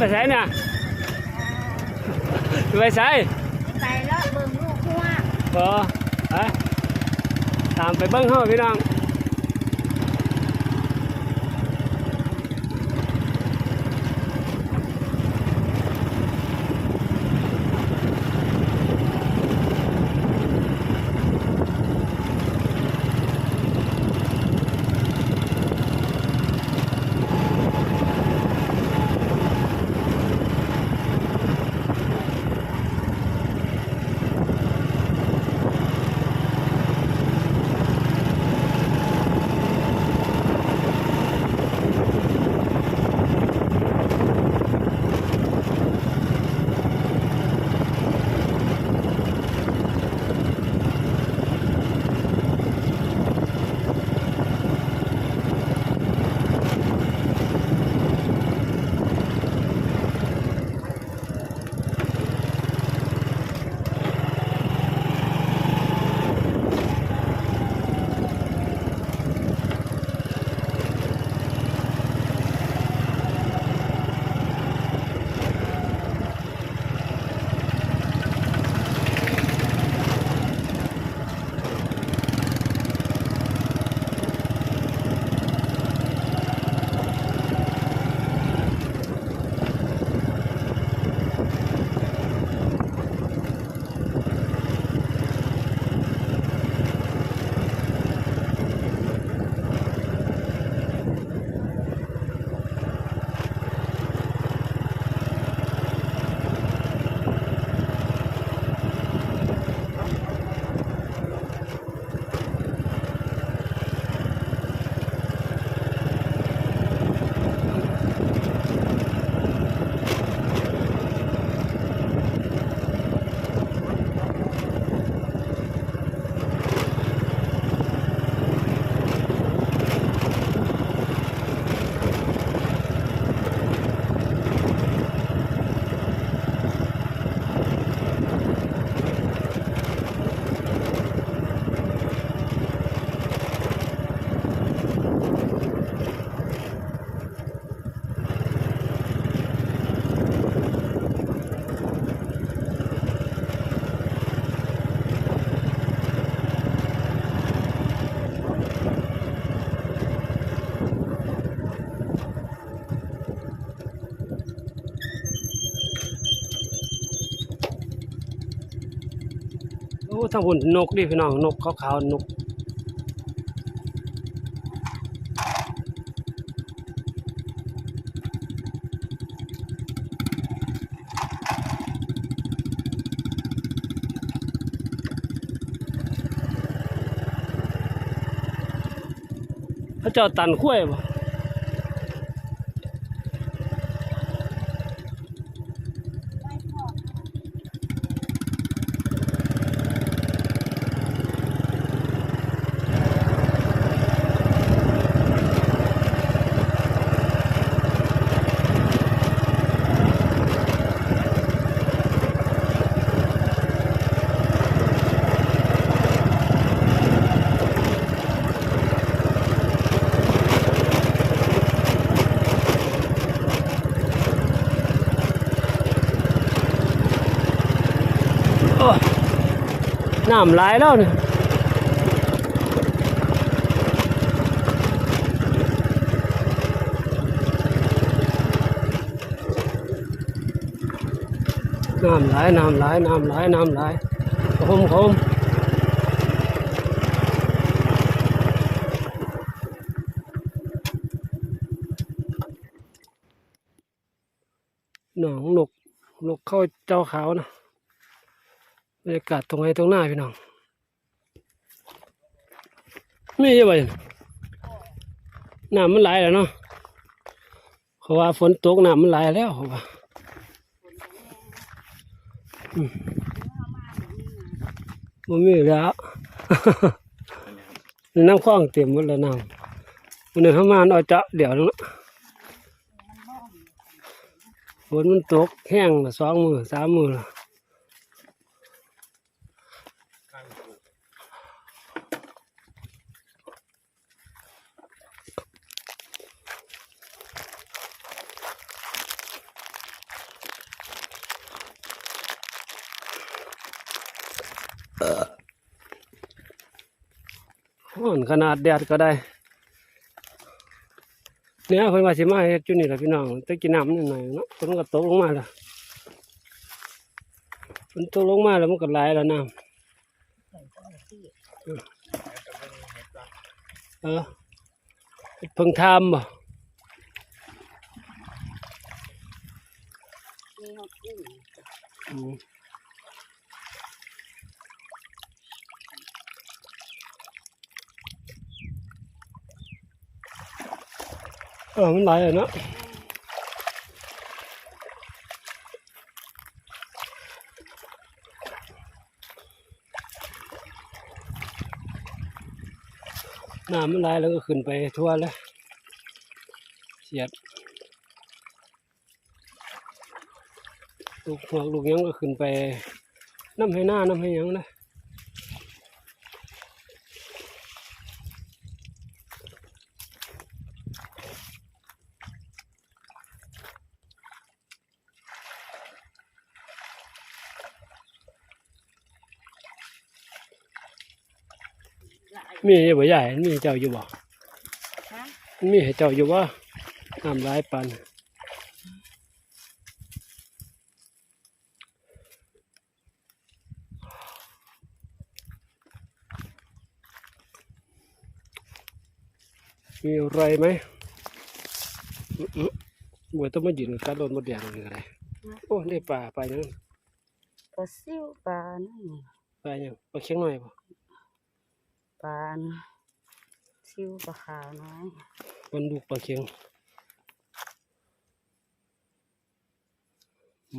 ไปใส่เนี่ยไปใส่ไปแล้วเบิ่งลูกทั่วบ่ไปตามไป เบิ้งเฮาพี่น้องโอ้ทั้งหุ่นนกดิพี่น้องนกขาวๆนกพระเจ้าตันขั้วยบ่ น้ำหลายแล้วนี่น้ำหลายน้ำหลายน้ำหลายน้ำหลายคมคมหนองนกนกเข้าเจ้าขาวนะ บรรยากาศตรงไหนตรงหน้าพี่น้องไม่ใช่ไหมน้ำมันไหลแล้วเนาะเขาะว่าฝนตกน้ำมันไหลแล้วเขาว่าอืมมันมีแล้วน้ำคลองเต็มหมดแล้วน้ำมันเดินเข้ามาเอาจะเดี๋ยวนึงนะฝนมันตกแห้งสองมือสามมือละ ฮ้อนขนาดแดดก็ได้ เนี่ยเพิ่นว่าสิมาเฮ็ดอยู่นี่ล่ะพี่น้องต่กินน้ำนิดหน่อยเนาะฝนก็ตกลงมาแล้วฝนตกลงมาแล้วมันก็ไหลแล้วน้ำเออเพิ่งทำบ่ มีหกกุ้ง อืมเออมันไหลเลยเนาะน้ำมันไหลแล้วก็ขึ้นไปทั่วเลยเสียดลูกหัวลูกยังก็ขึ้นไปน้ำให้หน้าน้ำให้ยังนะ มีอยู่บ่ใหญ่มีเจ้าอยู่บ่ฮะมีให้เจ้าอยู่บ่น้ำไหลายปันมีอะไรไหมอื้ออื้อบัวต้องมายืนกัดรถมดแดงเลยอะไรโอ้ได้ปลาปลายังปลาซิวปลานี่ปลายังปลาเค็งหน่อยป่ะ ปลาซิวปลาขาวน้อยมันดูปลาเค็ง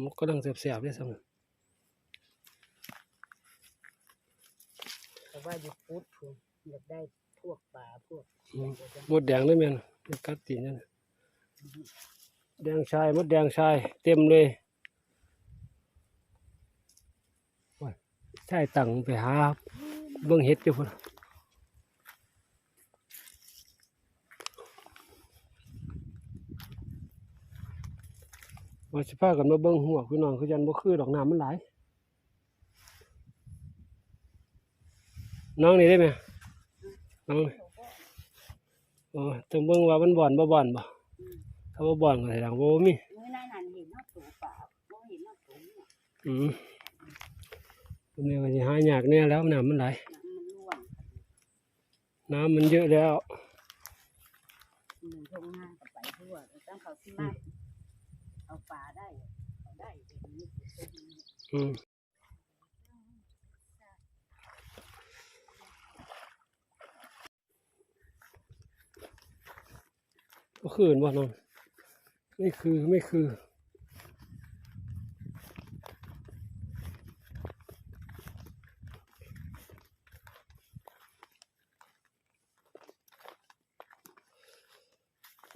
มันก็ดังเสียบๆได้ซ้ำแต่ว่าอยู่พุดพุ่นอยากได้พวกปลาพวกอืมมดแดงได้แม่นมันกัดตีนนั่นน่ะแดงชายมดแดงชาย เต็มเลยโอ้ยใช่ตังไปหาเบิ่งเห็ดอยู่พุ่น ว่าสิพากันมาเบิ่งหัวพี่น้องคือยันบ่คือดอกน้ำมันหลายน้องนี่ได้ไหมน้องนี่อ๋อต้องเบิ่งว่ามันบ่อนบ่บ่อนบ่ถ้าบ่บ่อนก็แสดงว่าบ่มีเมื่อนั้นนั่นเห็นน้ำตัวปลาบ่เห็นน้ำตัวเนี่ยมันี้ก็สิหายากแน่แล้วน้ำมันไหลน้ำมันเยอะแล้วหนึ่งทงห้ากับไปทั่วตั้งเขาที่มา เอาปลาได้เอาได้เดี๋ยวนี้อืมก็คืนบ่น้องไม่คือไม่คือ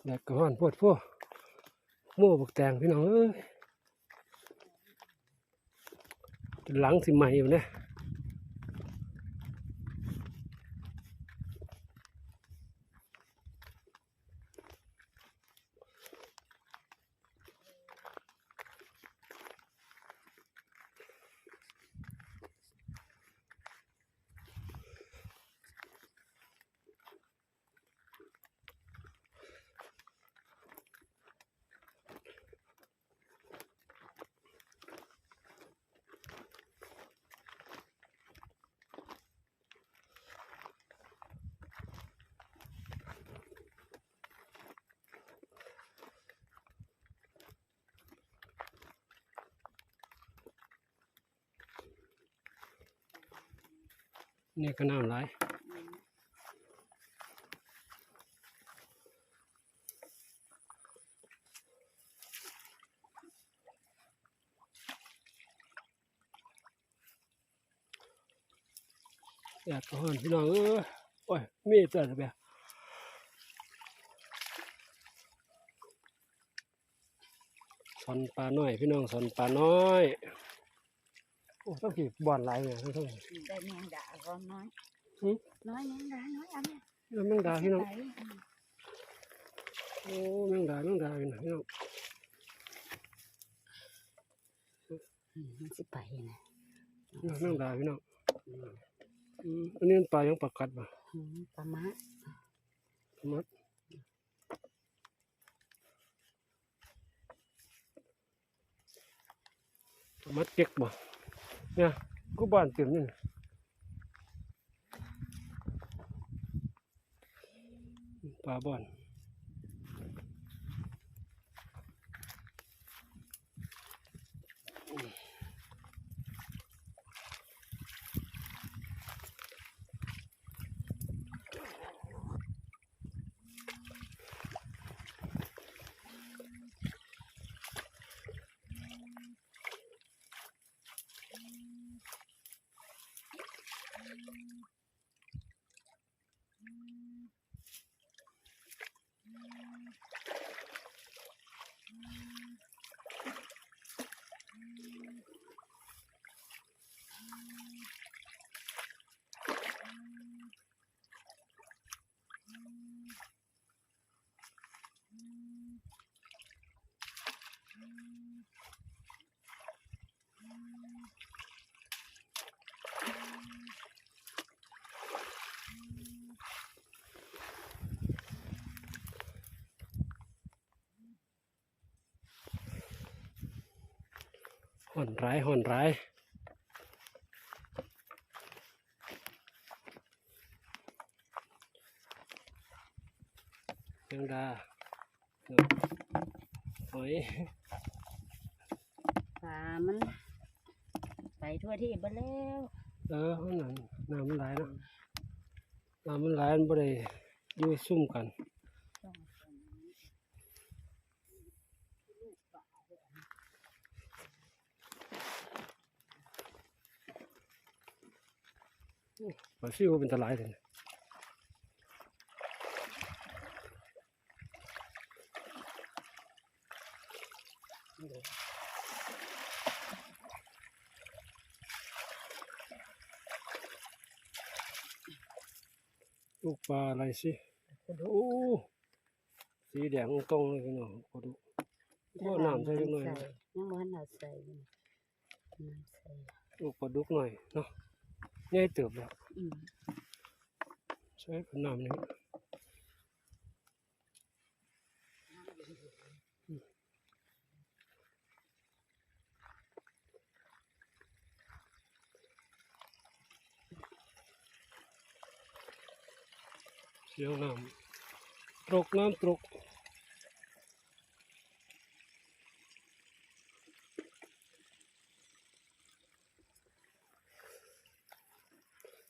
แดดก็ฮ้อนโพดพวก โม่บักแตงพี่น้องเอ้ยจนหลังสิใหม่อยู่เนี่ย นี่ก็น้ำไหลายแดดก็ฮ้อนพี่น้องเอ้ยโอ้ยมีแต่แบบสอนปลาน้อย พี่น้องสอนปลาน้อย โอ้ต้องขีบบ่อนหลายเนี่ยต้องได้แมงดาก็น้อยหืมน้อยแมงดาน้อยเอะแม่แมงดาพี่น้องไปโอ้แมงดาแมงดาพี่น้องพี่น้องอืมมันสิไปนะแมงดาพี่น้องมอืมอันนี้มันปลายังปลากัดบ่อืมปลาหมามัดมัดเก็กบ่ เนี่ยกูบ้านเต็มนี่น่ะปลาบ่อน อนร้ายห่อนร้ายแมงดาเนาะหอยปลามันไปทั่วที่ไปแล้ว เออมันนั่นน้ำมันไหลายเนาะน้ำมันไหลายมันบ่ได้อยู่ซุ่มกัน ต้อง ปลาซิวเป็นตะหลายเลยลูกปลาอะไรสิกระดูโอ้สีแดงตรงเลยพี่น้องขอดูก็น้ำใส่จักหน่อยใส่ยังบ่ทันเอาใส่น้ำใส่ลูกปลาดุกหน่อยเนาะ ใหญ่เติบแล้วอืมใช้กับน้ำนี่เสียงน้ำตรกน้ำตรก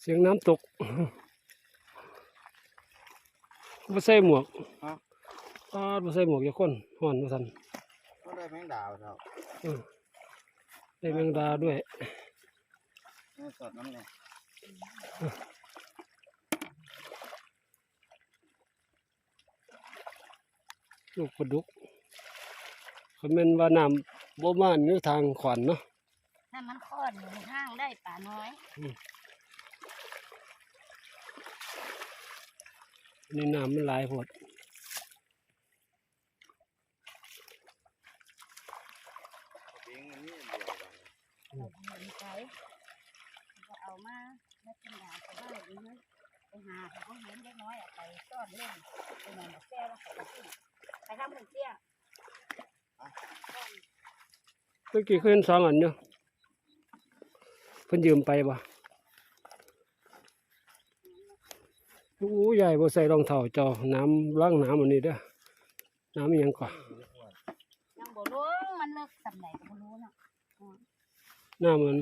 เสียงน้ำตกบ่ใส่หมวกฮะอ้าบ่ใส่หมวกอย่าคนฮ้อนว่าซั่นก็ได้แมงดาวครับเออได้แมงดาด้วย นี่สดน้ำเนี่ยลูกปลาดุกเขาแม่นว่าน้ำบ่มานอยู่ทางขวัญเนาะถ้ามันคลอดอยู่ในห้างได้ปลาน้อย นี่น้ำมันหลายโพดปิงอันนี้เดียวกันเราเห็นใจก็เอามาแล้วกินยาก็ได้ดีนะไปหาเขาก็เห็นเล็กน้อยอะไปซ่อนเล่นไปนอนกับแก้แล้วเขาก็ขึ้นไปทำเหมือนเตี้ยเมื่อกี้เขาเห็นสองอันอยู่เพิ่นยืมไปบ่ โอ้ใหญ่บ่ใส่รองเท้าเจ้าน้ำล้างน้ำอันนี้เด้อน้ำอิหยังก่อนยังบ่รู้มันเลิกสำไหนก็บ่รู้เนาะน้ำมัน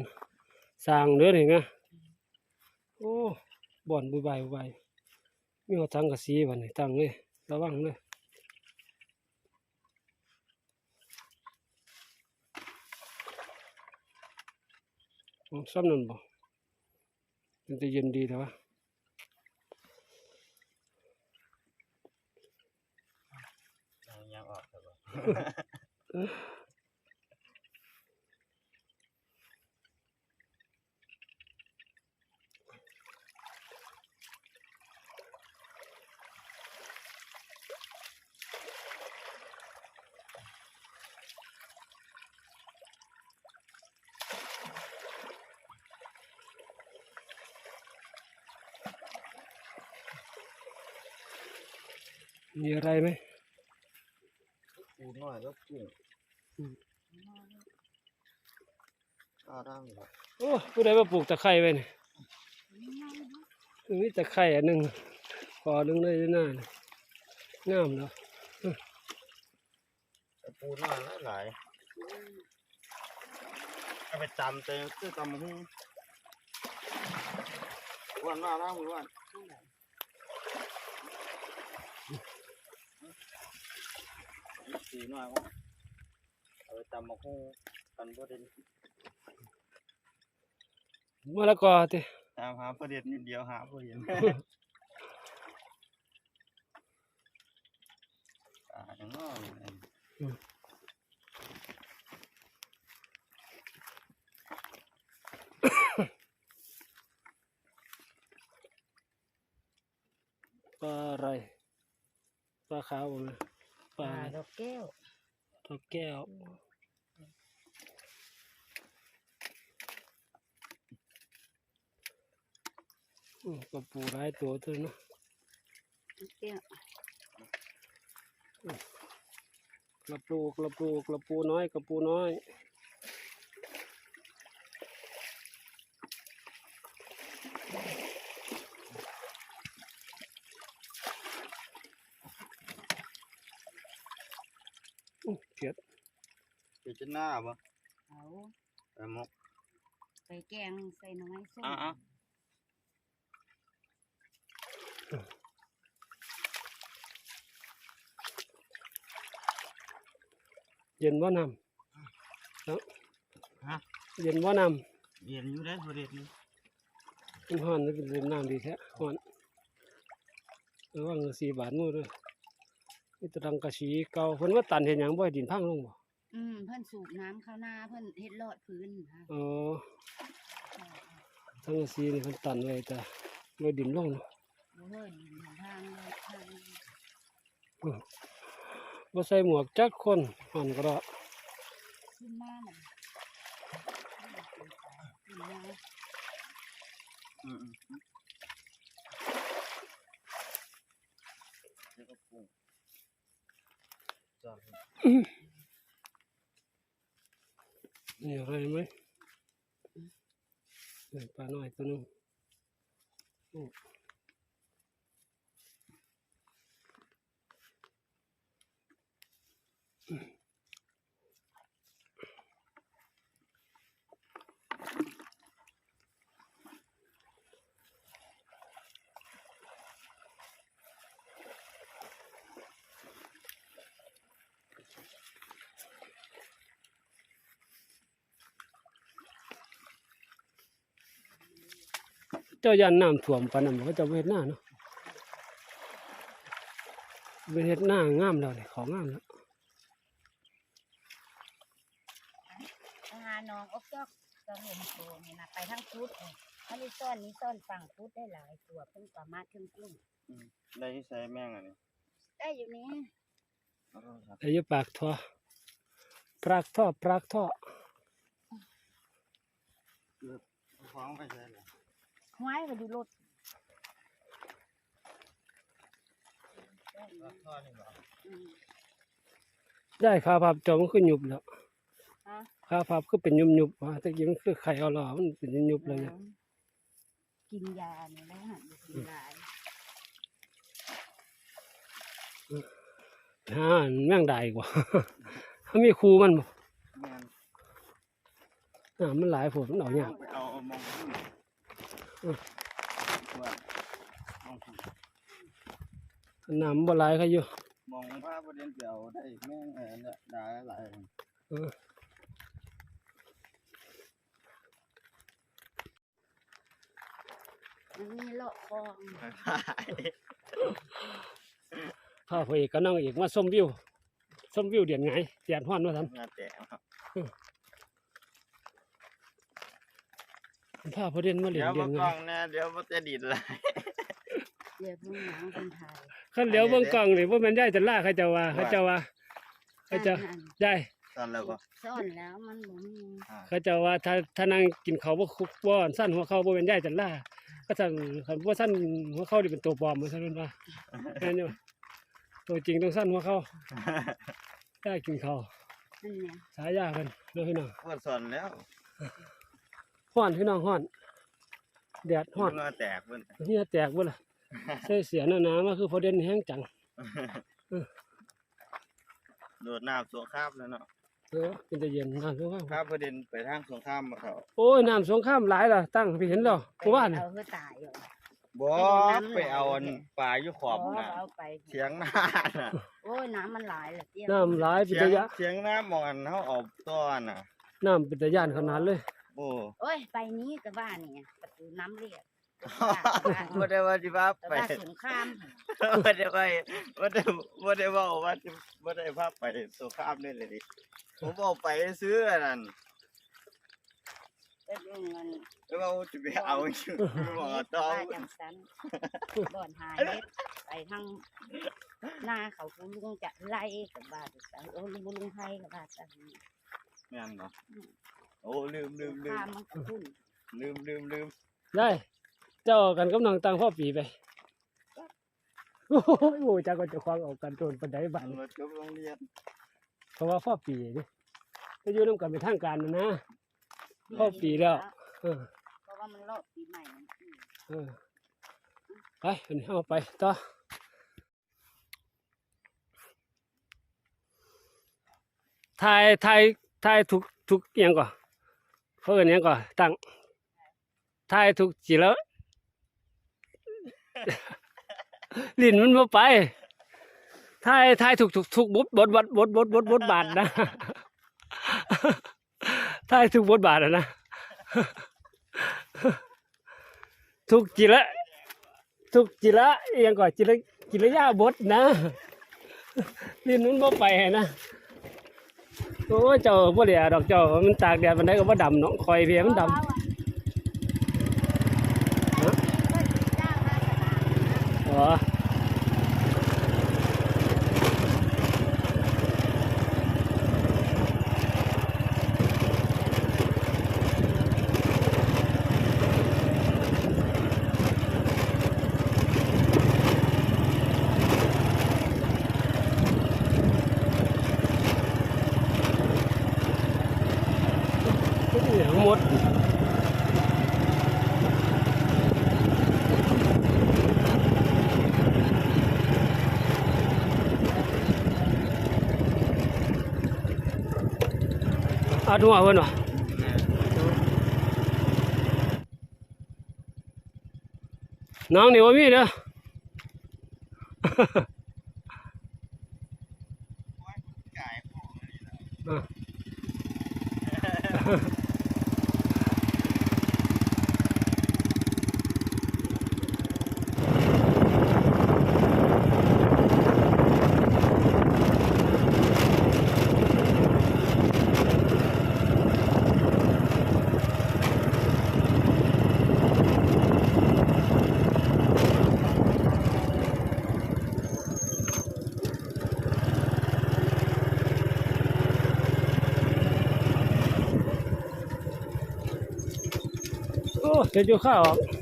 สร้างเด้อนี่ไงโอ้บ่อนบุบายบุบายมีหัวทังกะสีบัดนี้ตั้งเลยระวังเลยโอ้ซ้ำนั่นบ่มันจะเย็นดีแต่ว่า มีอะไรไหม ปูน้อยก็กุ้งอืมก็ได้อยู่ครับโอ้ผู้ใดมาปลูกตะไคร้ไว้นี่นี่ไงเนาะมีตะไคร้อันหนึงพอหนึงเลยอยู่หน้านี่งามเนาะแต่ปูน้อยหลายๆเอาไปจำเต็มคือตำหุ้งวันหน้าล่างมือวัน สีหน่อยวะเอาไปจำมาหุ้งกันประเด็นมะละกอติตามหาประเด็นนิดเดียวหาประเด็น อ่าอย่างน้อย ปลาอะไรปลาขาวบ่แม่ป ป ลา ลาดอกแก้ว ทอ แก้วอืมก็ปูหลายตัวเท่าเนาะดอกแก้วกระปูกระปูกระปูน้อยกระปูน้อยอื้อเพียด เดี๋ยวจะ หน้าบ่เอาไปมกไปแกงใส่หน้ำไม้ส้มอะอะเย็นว่าน้ำเนาะฮะเย็นว่าน้เรียนอยู่ได้ประเด็นนี้ำมันห้อนแล้วเป็นเล่นน้ำดีแท้ห้อนระวังสี่บาทนู่นเลยนี่ตะดังกระสีเก่าเพิ่นว่าตันเห็นหยังบ่ให้ดินพังลงบ่ อืมเพิ่นสูบน้ำเข้าหน้าเพิ่นเฮ็ดลอดพื้นนะอ๋อทั้งกระสีนี่เพิ่นตันไว้แต่บ่ดินลงเนาะบ่เฮินทางเลยทางบ่ใส่หมวกจักคนห่อนก็ได้ขึ้นมาน่ะขึ้นมาอืมอืมอืมเดี๋ยวก็ปรุงจ้ะ นี่อะไรไหมปลาน้อยตัวนึง เจ้ายันน้ำท่วมปานนั้นบ่เขาเจะเวทหน้าเนาะเวทหน้างามแล้วนี่ของงามแล้วไปหาน้องอกจอกตอนเห็นตัวนี่นะไปทางพุทธนี่อันนี้ซ่อนนี้ซ่อนฝั่งพุทธได้หลายตัวเพิ่นสามารถขึ้นกุ้งได้ที่ใช้แม่งอันนี้ได้อยู่นี้เอาโทรศัพท์อายุปากท่อปรากท่อปรากท่อเอาฟ้องไปใช้เลยห้วย ไปดูรถรับท่อนี่บ่อืมได้ค่าพับจอมันคือหยุบแล้วฮะค่าพับคือเป็นยุบยุบๆว่าแต่กี้มันคือไข่เอาหล่อมันเป็นยุบๆเลยเนี่ยกินยาเนี่ยแล้วหันไปกินยาฮ่าแม่งได้กว่าถ้ามีครูมันบ่แม่นอ่ามันหลายผลมันเอายากไปเอาเอามองขึ้นอื มว่ามองขึ้นน้ำบ่หลายเขาอยู่มองภาพประเด็นเดียวได้แม่งเออเนี่ยได้หลายคนเออมันมีเลาะคลองพาพระเอกกับนางเอกมาชมวิวชมวิวเดียนไงเดียนฮ้อนว่าซั่นงานแต่ครับ พาพระเด่นมาเล่เดี๋นยวเดียมานไงกล้องแน่เดี๋ยวมันจะดีดเลยเดี๋ยวเพิ่งหนังคนไทยคันเหลียวเบิ่งกล้องนี่บ่แม่นยายจันล่าเขาเจ้าว่าเขาเจ้าว่าเขาเจ้านั่นยายตอนแล้วก็ซ่อนแล้วมันบ่มีเขาเจ้าว่าถ้าถ้านั่งกินข้าวบ่คุกบ่อนสั้นหัวเข้าบ่แม่นยายจันล่าก็สั่นคันบ่สั้นหัวเข้านี่เป็นตัวปลอมว่าซั่นว่าแม่นอยู่ตัวจริงต้องสั้นว่าเขาได้กินข้าวนั่นเนี่ยสายาเพิ่นเด้อพี่น้องปวดสอนแล้ว ฮ้อนพี่น้องฮ้อน แดดฮ้อนเมื่อแตกเพิ่นเฮียแตกบ่ล่ะใส่เสียหนาๆมาคือพอเด่นแห้งจังโดดน้ำสงครามแล้วเนาะเออเป็นแต่เย็นน้ำสงครามข้ามประเด็นไปทางสงครามมาเขาโอ้ยน้ำสงครามหลายล่ะตั้งพี่เห็นแล้วเมื่อวานเอาเพื่อตายอยู่บ่ไปเอาอันปลาอยู่ขอบน่ะเอาไปเสียงหน้าน่ะโอ้ยน้ำมันหลายเหลือเตี้ยน้ำหลายเป็นเสียตะงยะเสียงน้ำมองอันเฮาเอาต้อนน่ะน้ำเป็นตะย่านขนาดเลย โอ้โอ้ยไปนี้กับบ้านนี่ประตูน้ำเรียกบ่ได้ว่าสิพาแต่ไปว่าสงครามบ่ได้ไปบ่ได้บ่ได้เว้าว่าสิบ่ได้พาไปสงครามนี่เลยดิผมเอาไปซื้ออันนั้นเป็นเงินแล้วว่าจะไปเอาอยู่บ่เอาต้อว่าจังสันบ่อนหาเฮ็ดไปทางหน้าเขาคุณลุงจะไล่กับบ้านจังโอ้ลุงลุงไทยกับบ้านจังแม่นบ่ โอ้ลืมลืมลืข้ามมันก็ขึ้นลืมลืมลืมได้เจ้ากันกำลังตั้งพ่อปีไปโอ้ยโอ้ยจักก็จะควางออกกันโดนปันไดบ้านมาจบโรงเรียนเพราะว่าพ่อปีนี่จะอยู่นํกันเป็นทางการนะนะครบปีแล้ว เออเพราะว่ามันรอบปีใหม่มันอืมเออไปอันนี้เอาไปต่อทายทายทายทุกทุกอหยังก่อน เขาเอินยังก่อนตั้งทายทุกจีแล้ว ลิ้นมันบ่ไปทายทายทุกทุกทุกบทบทบทบทบทบทบทบาทนะทายทุกบทบาทนะทุกจิระทุกจิระเอียงก่อนจิระจิระยาบทนะลิ้นมันบ่ไปนะ โอ้ยเจ้าบ่เหลียดอกเจ้ามันตากแดดมันได้ก็บ่ดำเนาะคอยเพียมันดำอ๋อ อาดูเอาเพิ่นว่ะ น้องนี่